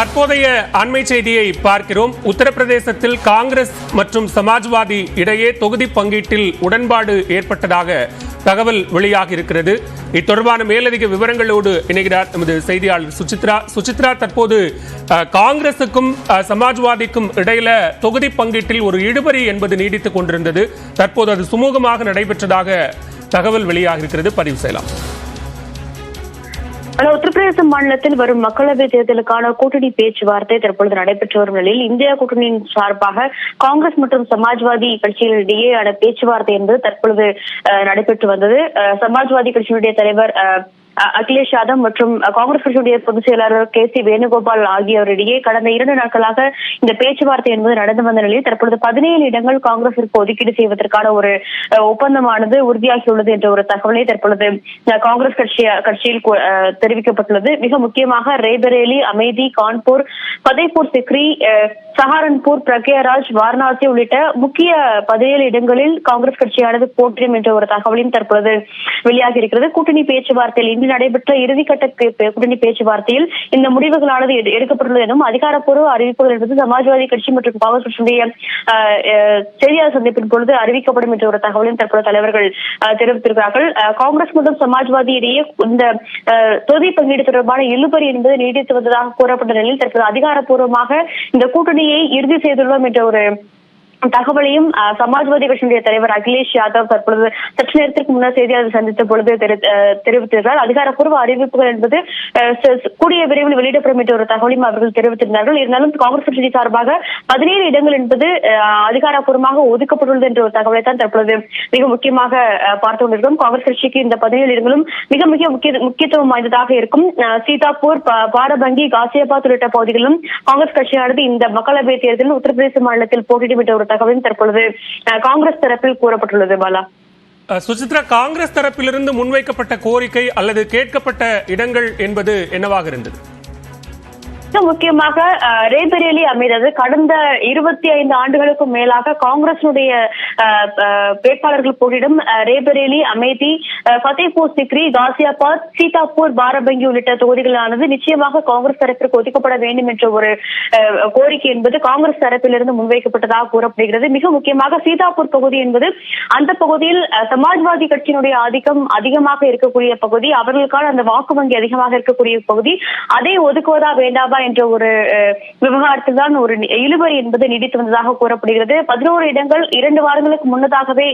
தற்போதைய அண்மை செய்தியை பார்க்கிறோம். உத்தரப்பிரதேசத்தில் காங்கிரஸ் மற்றும் சமாஜ்வாதி இடையே தொகுதி பங்கீட்டில் உடன்பாடு ஏற்பட்டதாக தகவல் வெளியாகி இருக்கிறது இத்தொடர்பான மேலதிக விவரங்களோடு இணைகிறார் நமது செய்தியாளர் சுசித்ரா. சுசித்ரா தற்போது காங்கிரசுக்கும் சமாஜ்வாதிக்கும் இடையில தொகுதி பங்கீட்டில் ஒரு இழுபறி என்பது நீடித்துக் கொண்டிருந்தது. தற்போது அது சுமூகமாக நடைபெற்றதாக தகவல் வெளியாகி இருக்கிறது பதிவு செய்யலாம். ஆனால் உத்தரப்பிரதேச மாநிலத்தில் வரும் மக்களவை தேர்தலுக்கான கூட்டணி பேச்சுவார்த்தை தற்பொழுது நடைபெற்று வரும் நிலையில் இந்தியா கூட்டணியின் சார்பாக காங்கிரஸ் மற்றும் சமாஜ்வாதி கட்சிகளிடையேயான பேச்சுவார்த்தை என்பது தற்பொழுது அஹ், நடைபெற்று வந்தது. சமாஜ்வாதி கட்சியினுடைய தலைவர் அகிலேஷ் யாதவ் மற்றும் காங்கிரஸ் கட்சியுடைய பொதுச் செயலாளர் கே சி வேணுகோபால் ஆகியோரிடையே கடந்த இரண்டு நாட்களாக இந்த பேச்சுவார்த்தை என்பது நடந்து வந்த நிலையில் தற்பொழுது பதினேழு இடங்கள் காங்கிரசிற்கு ஒதுக்கீடு செய்வதற்கான ஒரு ஒப்பந்தமானது உறுதியாகியுள்ளது என்ற ஒரு தகவலை தற்பொழுது காங்கிரஸ் கட்சி கட்சியில் தெரிவிக்கப்பட்டுள்ளது. மிக முக்கியமாக ரேபரேலி அமேதி கான்பூர் ஃபதேபூர் சிக்ரி சஹாரன்பூர் பிரக்யாராஜ் வாரணாசி உள்ளிட்ட முக்கிய பதினேழு இடங்களில் காங்கிரஸ் கட்சியானது போட்டியிடும் என்ற ஒரு தகவலையும் தற்பொழுது வெளியாகி இருக்கிறது. கூட்டணி பேச்சுவார்த்தையில் இன்று நடைபெற்ற இறுதிக்கட்ட கூட்டணி பேச்சுவார்த்தையில் இந்த முடிவுகளானது எடுக்கப்பட்டுள்ளது எனவும் அதிகாரப்பூர்வ அறிவிப்புகள் என்பது சமாஜ்வாதி கட்சி மற்றும் காங்கிரஸ் கட்சியுடைய செய்தியாளர் சந்திப்பின் பொழுது அறிவிக்கப்படும் என்ற ஒரு தகவலையும் தற்போது தலைவர்கள் தெரிவித்திருக்கிறார்கள். காங்கிரஸ் மற்றும் சமாஜ்வாதி இடையே இந்த தொகுதி பங்கீடு தொடர்பான இழுபறி என்பது நீடித்து வந்ததாக கூறப்பட்ட நிலையில் தற்போது அதிகாரப்பூர்வமாக இந்த கூட்டணி கூட்டணியை இறுதி செய்துள்ளோம் என்ற ஒரு தகவலையும் சமாஜ்வாதி கட்சியினுடைய தலைவர் அகிலேஷ் யாதவ் தற்பொழுது சற்று நேரத்திற்கு முன்னர் செய்தியாளர் சந்தித்த பொழுது தெரி- அதிகாரப்பூர்வ அறிவிப்புகள் என்பது கூடிய விரைவில் வெளியிடப்படும் என்ற ஒரு தகவலையும் அவர்கள் தெரிவித்திருந்தார்கள். இருந்தாலும் காங்கிரஸ் கட்சி சார்பாக பதினேழு இடங்கள் என்பது அதிகாரப்பூர்வமாக ஒதுக்கப்பட்டுள்ளது என்ற ஒரு தகவலை தான் தற்பொழுது மிக முக்கியமாக பார்த்து கொண்டிருக்கிறோம். காங்கிரஸ் கட்சிக்கு இந்த பதினேழு இடங்களும் மிக மிக முக்கிய முக்கியத்துவம் வாய்ந்ததாக இருக்கும். சீதாப்பூர் பாரபங்கி காசியாபாத் உள்ளிட்ட பகுதிகளிலும் காங்கிரஸ் கட்சியானது இந்த மக்களவை தேர்தலில் உத்தரப்பிரதேச மாநிலத்தில் போட்டியிடும் என்ற ஒரு தகவலும் தற்பொழுது காங்கிரஸ் தரப்பில் கூறப்பட்டுள்ளது பாலா. சுசித்ரா காங்கிரஸ் தரப்பிலிருந்து முன்வைக்கப்பட்ட கோரிக்கை அல்லது கேட்கப்பட்ட இடங்கள் என்பது என்னவாக இருந்தது? முக்கியமாக ரேபரேலி அமைந்தது. கடந்த இருபத்தி ஐந்து ஆண்டுகளுக்கு மேலாக காங்கிரசினுடைய வேட்பாளர்கள் போட்டியிடும் ரேபரேலி அமேதி அஹ், சிக்ரி காசியாபாத் சீதாப்பூர் பாரபங்கி உள்ளிட்ட தொகுதிகளானது நிச்சயமாக காங்கிரஸ் தரப்பிற்கு ஒதுக்கப்பட வேண்டும் என்ற ஒரு கோரிக்கை என்பது காங்கிரஸ் தரப்பிலிருந்து முன்வைக்கப்பட்டதாக கூறப்படுகிறது. மிக முக்கியமாக சீதாப்பூர் பகுதி என்பது அந்த பகுதியில் சமாஜ்வாதி கட்சியினுடைய ஆதிக்கம் அதிகமாக இருக்கக்கூடிய பகுதி அவர்களுக்கான அந்த வாக்கு வங்கி அதிகமாக இருக்கக்கூடிய பகுதி. அதை ஒதுக்குவதா வேண்டாமா என்ற ஒரு விவகாரத்தில் தான் ஒரு இழுபறி என்பது நீடித்து வந்ததாக கூறப்படுகிறது. பதினோரு இடங்கள் இரண்டு வாரங்களுக்கு முன்னதாகவே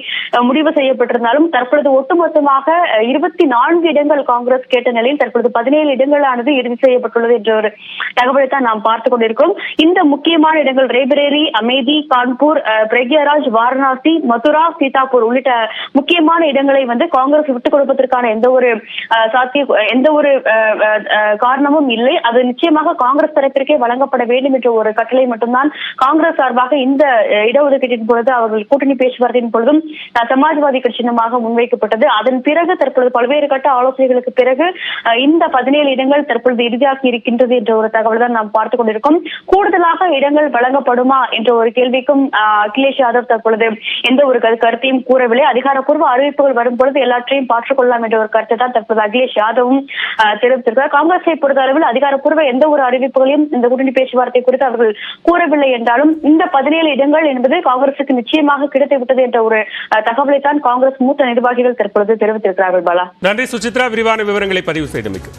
முடிவு செய்யப்பட்டிருந்தாலும் தற்பொழுது ஒட்டுமொத்தமாக இருபத்தி நான்கு இடங்கள் காங்கிரஸ் கேட்ட நிலையில் தற்பொழுது பதினேழு இடங்களானது இறுதி செய்யப்பட்டுள்ளது என்ற ஒரு தகவலை தான் நாம் பார்த்துக் கொண்டிருக்கிறோம். இந்த முக்கியமான இடங்கள் ரேபரேலி அமேதி கான்பூர் அஹ், பிரக்யாராஜ் வாரணாசி மதுரா சீதாப்பூர் உள்ளிட்ட முக்கியமான இடங்களை வந்து காங்கிரஸ் விட்டுக் கொடுப்பதற்கான எந்த ஒரு அஹ், சாத்திய எந்த ஒரு அஹ், அஹ், காரணமும் இல்லை. அது நிச்சயமாக காங்கிரஸ் காங்கிரஸ் தரப்பிற்கே வழங்கப்பட வேண்டும் என்ற ஒரு கட்டளை மட்டும்தான் காங்கிரஸ் சார்பாக இந்த இடஒதுக்கீட்டின் பொழுது அவர்கள் கூட்டணி பேச்சுவார்த்தையின் பொழுதும் அஹ், சமாஜ்வாதி கட்சியினமாக முன்வைக்கப்பட்டது. அதன் பிறகு தற்பொழுது பல்வேறு கட்ட ஆலோசனைகளுக்கு பிறகு இந்த பதினேழு இடங்கள் தற்பொழுது இறுதியாகி இருக்கின்றது என்ற ஒரு தகவல் தான் நாம் பார்த்துக் கொண்டிருக்கோம். கூடுதலாக இடங்கள் வழங்கப்படுமா என்ற ஒரு கேள்விக்கும் அகிலேஷ் யாதவ் தற்பொழுது எந்த ஒரு கருத்தையும் கூறவில்லை. அதிகாரப்பூர்வ அறிவிப்புகள் வரும் பொழுது எல்லாற்றையும் பார்த்துக்கொள்ளலாம் என்ற ஒரு கருத்தை தான் தற்போது அகிலேஷ் யாதவும் தெரிவித்திருக்கிறார். காங்கிரஸை பொறுத்த அளவில் அதிகாரப்பூர்வ எந்த ஒரு அறிவிப்பு அறிவிப்புகளையும் இந்த கூட்டணி பேச்சுவார்த்தை குறித்து அவர்கள் கூறவில்லை என்றாலும் இந்த பதினேழு இடங்கள் என்பது காங்கிரசுக்கு நிச்சயமாக கிடைத்து விட்டது என்ற ஒரு தகவலை தான் காங்கிரஸ் மூத்த நிர்வாகிகள் தற்பொழுது தெரிவித்திருக்கிறார்கள் பாலா. நன்றி சுசித்ரா. விரிவான விவரங்களை பதிவு செய்தமைக்கு.